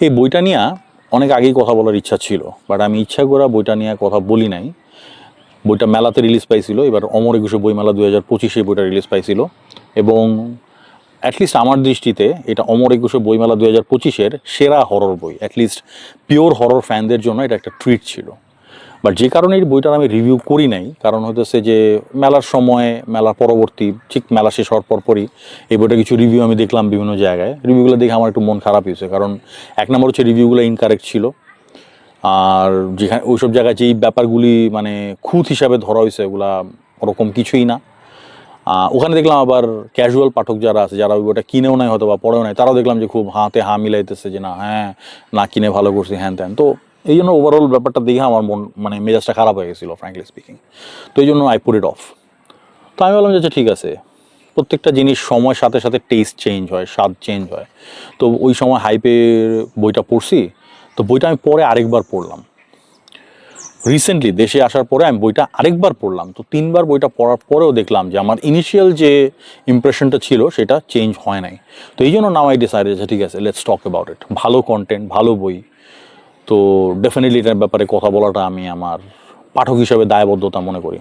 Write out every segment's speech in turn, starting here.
এই বইটা নিয়ে অনেক আগেই কথা বলার ইচ্ছা ছিল বাট আমি ইচ্ছা করা বইটা নিয়ে কথা বলি নাই। বইটা মেলাতে রিলিজ পাইছিল, এবার অমর একুশে বইমেলা দুই হাজার পঁচিশে বইটা রিলিজ পাইছিল। এবং অ্যাটলিস্ট আমার দৃষ্টিতে এটা অমর একুশে বইমেলা দুই হাজার পঁচিশের সেরা হরর বই অ্যাটলিস্ট পিওর হরর ফ্যানদের জন্য এটা একটা ট্রিট ছিল। বাট যে কারণে এই বইটার আমি রিভিউ করি নাই, কারণ হইতেছে যে মেলার সময়ে, মেলার পরবর্তী, ঠিক মেলা শেষ হওয়ার পরপরই এই বইটা কিছু রিভিউ আমি দেখলাম বিভিন্ন জায়গায়। রিভিউগুলো দেখে আমার একটু মন খারাপ হয়েছে, কারণ এক নম্বর হচ্ছে রিভিউগুলো ইনকারেক্ট ছিল। আর যেখানে, ওইসব জায়গায় যেই ব্যাপারগুলি মানে খুঁত হিসাবে ধরা হয়েছে, ওগুলা ওরকম কিছুই না। ওখানে দেখলাম আবার ক্যাজুয়াল পাঠক যারা আছে, যারা ওই বইটা কিনেও নাই হয়তো বা পড়েও নাই, তারাও দেখলাম যে খুব হাতে হা মিলাইতেছে যে না হ্যাঁ না কিনে ভালো করছি, হ্যান ত্যান। তো এই জন্য ওভারঅল ব্যাপারটা দেখে আমার মন মানে মেজাজটা খারাপ হয়ে গেছিল ফ্র্যাঙ্কলি স্পিকিং তো এই জন্য আই পুট ইট অফ তো আমি বললাম যে আচ্ছা ঠিক আছে। প্রত্যেকটা জিনিস সময়ের সাথে সাথে টেস্ট চেঞ্জ হয়, স্বাদ চেঞ্জ হয়। তো ওই সময় হাইপের বইটা পড়ছি, তো বইটা আমি পরে আরেকবার পড়লাম। রিসেন্টলি দেশে আসার পরে আমি বইটা আরেকবার পড়লাম, তো তিনবার বইটা পড়ার পরেও দেখলাম যে আমার ইনিশিয়াল যে ইমপ্রেশনটা ছিল, সেটা চেঞ্জ হয় নাই। তো এই জন্য নাও আই ডিসাইড ঠিক আছে লেটস টক অ্যাবাউট ইট ভালো কন্টেন্ট ভালো বই। তো ডেফিনেটলি এটার ব্যাপারে কথা বলাটা আমি আমার পাঠক হিসাবে দায়বদ্ধতা মনে করি।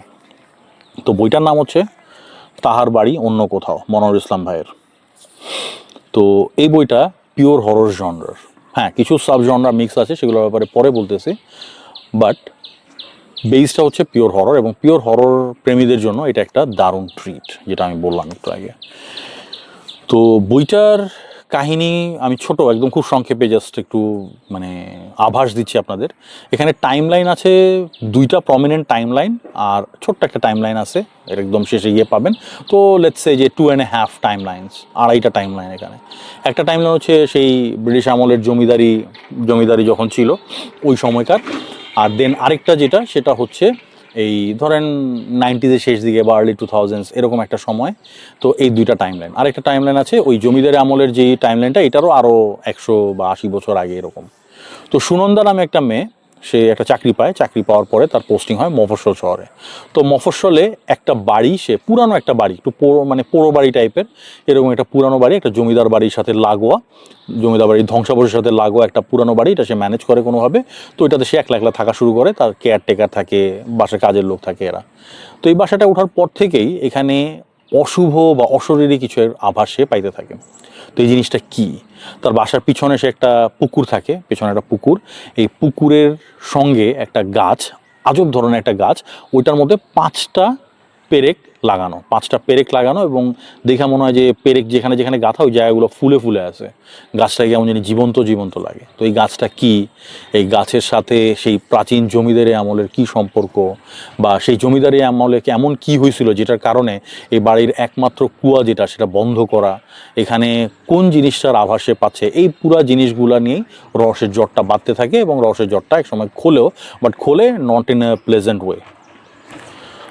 তো বইটার নাম হচ্ছে তাহার বাড়ি অন্য কোথাও মনোর ইসলাম ভাইয়ের। তো এই বইটা পিওর হরর জনরার হ্যাঁ কিছু সাব জনরা মিক্স আছে, সেগুলোর ব্যাপারে পরে বলতেছি। বাট বেসটা হচ্ছে পিওর হরর এবং পিওর হরর প্রেমীদের জন্য এটা একটা দারুণ ট্রিট যেটা আমি বললাম একটু আগে। তো বইটার কাহিনী আমি ছোট, একদম খুব সংক্ষেপে জাস্ট একটু মানে আভাস দিচ্ছি আপনাদের। এখানে টাইম লাইন আছে, দুইটা প্রমিনেন্ট টাইম লাইন আর ছোট্ট একটা টাইম লাইন আছে, এর একদম শেষে গিয়ে পাবেন। তো লেটস সে যে two and half time lines আড়াইটা টাইম লাইন এখানে। একটা টাইম লাইন হচ্ছে সেই ব্রিটিশ আমলের জমিদারি জমিদারি যখন ছিল, ওই সময়কার। আর দেন আরেকটা যেটা, সেটা হচ্ছে এই ধরেন নাইনটিজের শেষ দিকে বা আর্লি টু থাউজেন্ডস এরকম একটা সময়, তো এই দুইটা টাইম লাইন আরেকটা টাইম লাইন আছে, ওই জমিদারি আমলের যে টাইম লাইনটা এটারও আরও একশো বা আশি বছর আগে এরকম। তো সুনন্দা নামে একটা মেয়ে সে একটা চাকরি পায়, চাকরি পাওয়ার পরে তার পোস্টিং হয় মফস্বল শহরে। তো মফস্বলে একটা বাড়ি, সে পুরানো একটা বাড়ি, একটু পোড়ো মানে পোড়ো বাড়ি টাইপের এরকম একটা পুরানো বাড়ি, একটা জমিদার বাড়ির সাথে লাগোয়া, জমিদার বাড়ির ধ্বংসাবশের সাথে লাগোয়া একটা পুরানো বাড়ি, এটা সে ম্যানেজ করে কোনোভাবে। তো এটাতে সে একলা একলা থাকা শুরু করে, তার কেয়ারটেকার থাকে বাসায় কাজের লোক থাকে এরা। তো এই বাসাটা ওঠার পর থেকেই এখানে অশুভ বা অশরীরী কিছু আভাস সে পাইতে থাকে। তো এই জিনিসটা কি? তার বাসার পিছনে সে একটা পুকুর থাকে, পেছনে একটা পুকুর। এই পুকুরের সঙ্গে একটা গাছ, আজব ধরনের একটা গাছ, ওইটার মধ্যে পাঁচটা পেরেক লাগানো, পাঁচটা পেরেক লাগানো এবং দেখা মনে হয় যে পেরেক যেখানে যেখানে গাঁথা ওই জায়গাগুলো ফুলে ফুলে আছে গাছটা কেমন জানি জীবন্ত জীবন্ত লাগে। তো এই গাছটা কি? এই গাছের সাথে সেই প্রাচীন জমিদারি আমলের কি সম্পর্ক? বা সেই জমিদারি আমলে এমন কি হয়েছিল যেটার কারণে এই বাড়ির একমাত্র কুয়া যেটা সেটা বন্ধ করা? এখানে কোন জিনিসটার আভাসে পাচ্ছে? এই পুরা জিনিসগুলা নিয়েই রসের জ্বরটা বাড়তে থাকে এবং রসের জ্বরটা একসময় খোলেও বাট খোলে not in a pleasant way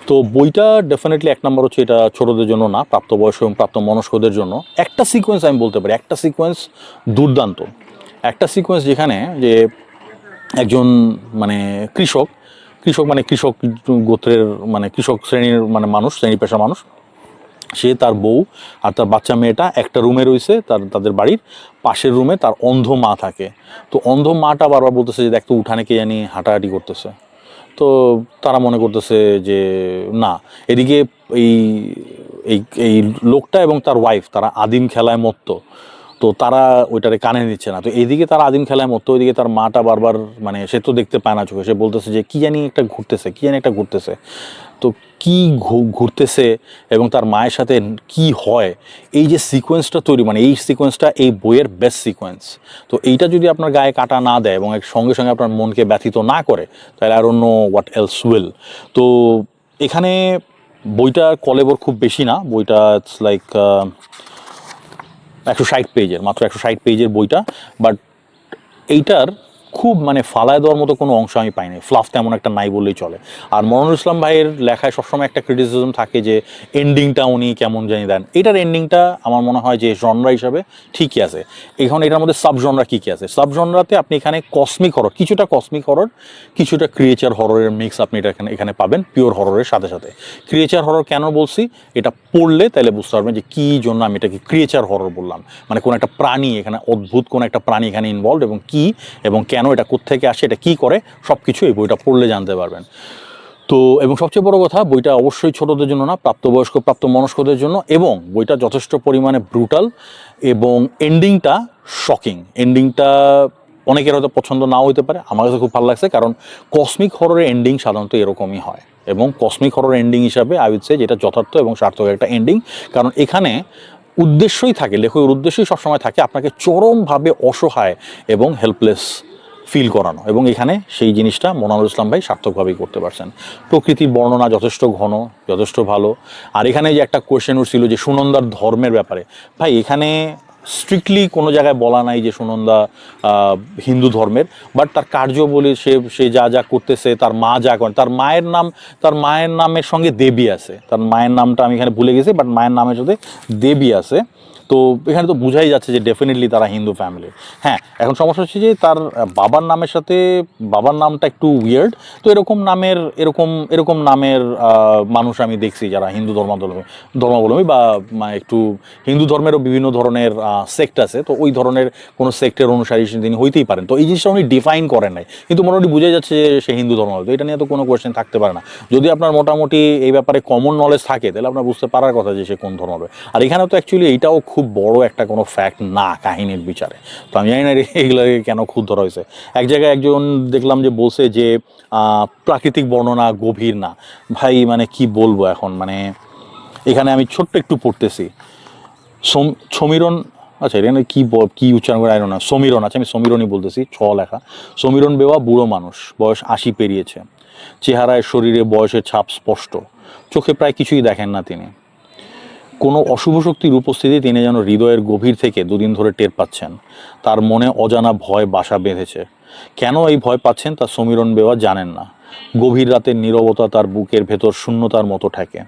তো বইটা ডেফিনেটলি এক নম্বর হচ্ছে এটা ছোটদের জন্য না, প্রাপ্তবয়স্ক এবং প্রাপ্ত মনস্কদের জন্য। একটা সিকোয়েন্স আমি বলতে পারি, একটা সিকোয়েন্স দুর্দান্ত। একটা সিকোয়েন্স যেখানে যে একজন মানে কৃষক কৃষক মানে কৃষক গোত্রের মানে কৃষক শ্রেণির মানে মানুষ শ্রেণি পেশা মানুষ, সে তার বউ আর তার বাচ্চা মেয়েটা একটা রুমে রয়েছে তার, তাদের বাড়ির পাশের রুমে তার অন্ধ মা থাকে। তো অন্ধ মাটা বারবার বলতেছে যে দেখ তো উঠানে কে জানি হাঁটাহাঁটি করতেছে। তো তারা মনে করতেছে যে না, এদিকে এই এই এই লোকটা এবং তার ওয়াইফ তারা আদিম খেলায় মত্ত। তো তারা ওইটারে কানে নিচ্ছে না। তো এইদিকে তার আদিম খেলায় মতো ওইদিকে তার মাটা বারবার মানে সে তো দেখতে পায় না চোখে। সে বলতেছে যে, কী জানি একটা ঘুরতেছে, কী জানি একটা ঘুরতেছে। তো কি ঘুরতেছে এবং তার মায়ের সাথে কি হয়? এই যে সিকোয়েন্সটা তৈরি মানে এই সিকোয়েন্সটা এই বইয়ের বেস্ট সিকোয়েন্স তো এইটা যদি আপনার গায়ে কাটা না দেয় এবং সঙ্গে সঙ্গে আপনার মনকে ব্যথিত না করে, তাহলে আর অন্য হোয়াট এলস উইল তো এখানে বইটার কলেবর খুব বেশি না, বইটা ইটস লাইক একশো ষাট পেজের মাত্র একশো ষাট পেজের বইটা। বাট এইটার খুব মানে ফালায় দেওয়ার মতো কোনো অংশ আমি পাইনি। ফ্লাফ তেমন একটা নাই বললেই চলে। আর মনোর ইসলাম ভাইয়ের লেখায় সবসময় একটা ক্রিটিসিজম থাকে যে এন্ডিংটা উনি কেমন জানি দেন। এটার এন্ডিংটা আমার মনে হয় যে জনরা হিসাবে ঠিকই আছে। এখন এটার মধ্যে সাব জনরা কী কী আছে? সাব জনরাতে আপনি এখানে কসমিক হরর কিছুটা কসমিক হরর কিছুটা ক্রিয়েচার হররের মিক্স আপনি এটা এখানে এখানে পাবেন পিওর হররের সাথে সাথে। ক্রিয়েচার হরর কেন বলছি? এটা পড়লে তাহলে বুঝতে পারবেন যে কী জন্য আমি এটাকে ক্রিয়েচার হরর বললাম। মানে কোনো একটা প্রাণী এখানে, অদ্ভুত কোনো একটা প্রাণী এখানে ইনভলভ এবং কি এবং কেন এটা কোত্থেকে আসে, এটা কী করে সব কিছু এই বইটা পড়লে জানতে পারবেন। তো, এবং সবচেয়ে বড় কথা, বইটা অবশ্যই ছোটদের জন্য না, প্রাপ্তবয়স্ক প্রাপ্ত মনস্কদের জন্য, এবং বইটা যথেষ্ট পরিমাণে ব্রুটাল এবং এন্ডিংটা শকিং এন্ডিংটা অনেকের হয়তো পছন্দ নাও হতে পারে, আমার কাছে খুব ভালো লাগছে, কারণ কসমিক হররের এন্ডিং সাধারণত এরকমই হয়। এবং কসমিক হরর এন্ডিং হিসাবে আই উইড সে যেটা যথার্থ এবং সার্থক একটা এন্ডিং কারণ এখানে উদ্দেশ্যই থাকে, লেখকের উদ্দেশ্যই সবসময় থাকে, আপনাকে চরমভাবে অসহায় এবং হেল্পলেস ফিল করানো। এবং এখানে সেই জিনিসটা মোনারুল ইসলাম ভাই সার্থকভাবেই করতে পারছেন। প্রকৃতির বর্ণনা যথেষ্ট ঘন, যথেষ্ট ভালো। আর এখানে যে একটা কোয়েশ্চেন উঠছিল যে সুনন্দার ধর্মের ব্যাপারে, ভাই এখানে স্ট্রিক্টলি কোনো জায়গায় বলা নাই যে সুনন্দা হিন্দু ধর্মের। বাট তার কার্য বলে সে সে যা যা করতেছে, তার মা যা করেন, তার মায়ের নাম, তার মায়ের নামের সঙ্গে দেবী আছে। তার মায়ের নামটা আমি এখানে ভুলে গেছি বাট মায়ের নামের সাথে দেবী আছে। তো এখানে তো বোঝাই যাচ্ছে যে ডেফিনেটলি তারা হিন্দু ফ্যামিলি হ্যাঁ এখন সমস্যা হচ্ছে যে তার বাবার নামের সাথে, বাবার নামটা একটু উইয়ার্ড তো এরকম নামের, এরকম এরকম নামের মানুষ আমি দেখছি যারা হিন্দু ধর্মাবলম্বী ধর্মাবলম্বী বা মানে একটু হিন্দু ধর্মেরও বিভিন্ন ধরনের সেক্ট আছে, তো ওই ধরনের কোনো সেক্টের অনুসারী তিনি হইতেই পারেন। তো এই জিনিসটা উনি ডিফাইন করেন নাই। কিন্তু মোটামুটি বোঝা যাচ্ছে যে সে হিন্দু ধর্মাবলম্বী এটা নিয়ে তো কোনো কোয়েশ্চেন থাকতে পারে না। যদি আপনার মোটামুটি এই ব্যাপারে কমন নলেজ থাকে, তাহলে আপনার বুঝতে পারার কথা যে সে কোন ধর্মের আর এখানে তো অ্যাকচুয়ালি এইটাও খুব বড় একটা কোনো ফ্যাক্ট না কাহিনীর বিচারে। তো আমি জানি না এগুলোকে কেন খুদ ধরা হয়েছে এক জায়গায় একজন দেখলাম যে বলছে যে প্রাকৃতিক বর্ণনা গভীর না। ভাই মানে কি বলব এখন? মানে এখানে আমি ছোট্ট একটু পড়তেছি। সোম- সমীরণ আচ্ছা এখানে কি কি উচ্চারণ করে? আইন না সমীরণ আচ্ছা আমি সমীরণই বলতেছি, ছ লেখা। সমীরণ বেওয়া বুড়ো মানুষ, বয়স আশি পেরিয়েছে। চেহারায় শরীরে বয়সের ছাপ স্পষ্ট। চোখে প্রায় কিছুই দেখেন না তিনি। কোনো অশুভ শক্তির উপস্থিতি তিনি যেন হৃদয়ের গভীর থেকে দুদিন ধরে টের পাচ্ছেন। তার মনে অজানা ভয় বাসা বেঁধেছে। কেন এই ভয় পাচ্ছেন তা সমীরণ বেওয়া জানেন না। গভীর রাতের নীরবতা তার বুকের ভেতর শূন্যতার মতো ঠেকে।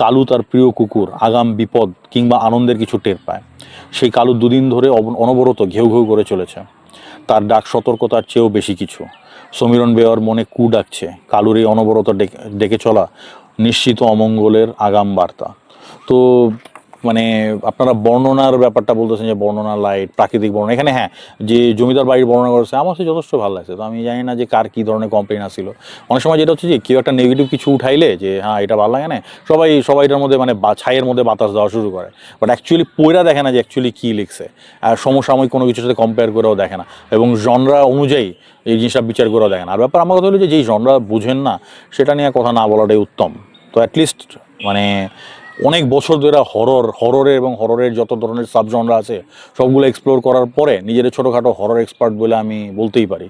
কালু তার প্রিয় কুকুর, আগাম বিপদ কিংবা আনন্দের কিছু টের পায়। সেই কালু দুদিন ধরে অনবরত ঘেউ ঘেউ করে চলেছে। তার ডাক সতর্কতার চেয়েও বেশি কিছু। সমীরণ বেওয়ার মনে কু ডাকছে। কালুর এই অনবরত ডেকে চলা নিশ্চিত অমঙ্গলের আগাম বার্তা। তো মানে আপনারা বর্ণনার ব্যাপারটা বলতেছেন যে বর্ণনা লাইট প্রাকৃতিক বর্ণনা। এখানে হ্যাঁ যে জমিদার বাড়ির বর্ণনা করেছে, আমার কাছে যথেষ্ট ভালো লাগছে। তো আমি জানি না যে কার কী ধরনের কমপ্লেন আসছিল। অনেক সময় যেটা হচ্ছে যে, কেউ একটা নেগেটিভ কিছু উঠাইলে যে হ্যাঁ এটা ভালো লাগে না। সবাই সবাই এটার মধ্যে মানে ছাইয়ের মধ্যে বাতাস দেওয়া শুরু করে। বাট অ্যাকচুয়ালি পয়রা দেখে না যে অ্যাকচুয়ালি কী লিখছে। আর সমসাময়িক কোনো কিছুর সাথে কম্পেয়ার করেও দেখে না। এবং জনরা অনুযায়ী এই জিনিসটা বিচার করেও দেখে না। আর ব্যাপার আমার কথা হলো যে, যেই জনরা বুঝেন না, সেটা নিয়ে কথা না বলাটাই উত্তম। তো অ্যাটলিস্ট মানে অনেক বছর ধরে হরর হররের এবং হররের যত ধরনের সাবজনরা আছে, সবগুলো এক্সপ্লোর করার পরে নিজের ছোটোখাটো হরর এক্সপার্ট বলে আমি বলতেই পারি।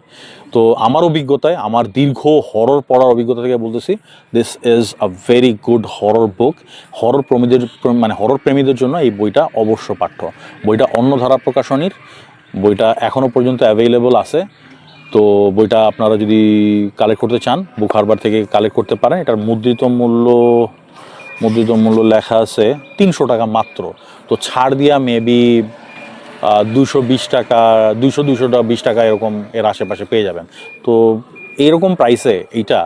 তো আমার অভিজ্ঞতায়, আমার দীর্ঘ হরর পড়ার অভিজ্ঞতা থেকে বলতেছি this is a very good horror book horror প্রেমীদের মানে হরর প্রেমীদের জন্য এই বইটা অবশ্য পাঠ্য। বইটা অন্য ধারা প্রকাশনীর, বইটা এখনও পর্যন্ত অ্যাভেলেবল আছে। তো বইটা আপনারা যদি কালেক্ট করতে চান বুক হারবার থেকে কালেক্ট করতে পারেন। এটার মুদ্রিত মূল্য মুদ্রিত মূল্য লেখা আছে তিনশো টাকা মাত্র। তো ছাড় দিয়া মেবি দুশো বিশ টাকা, দুশো দুশো টাকা বিশ টাকা এরকম এর আশেপাশে পেয়ে যাবেন। তো এইরকম প্রাইসে এইটা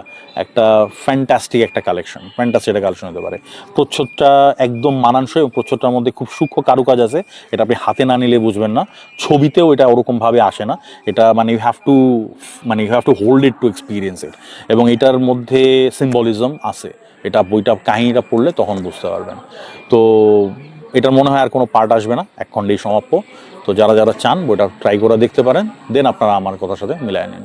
একটা ফ্যান্টাস্টিক একটা কালেকশন ফ্যান্টাস্টিক একটা কালেকশন হতে পারে। প্রচ্ছদটা একদম মানানসই প্রচ্ছদটার মধ্যে খুব সূক্ষ্ম কারুকাজ আছে, এটা আপনি হাতে না নিলে বুঝবেন না। ছবিতেও এটা ওরকমভাবে আসে না। এটা মানে ইউ হ্যাভ টু মানে you have to hold it to experience it এবং এটার মধ্যে সিম্বলিজম আছে। এটা বইটা কাহিনীটা পড়লে তখন বুঝতে পারবেন। তো এটার মনে হয় আর কোনো পার্ট আসবে না। এক খণ্ডেই সমাপ্য তো যারা যারা চান বইটা ট্রাই করে দেখতে পারেন দেন আপনারা আমার কথার সাথে মিলায় নিন।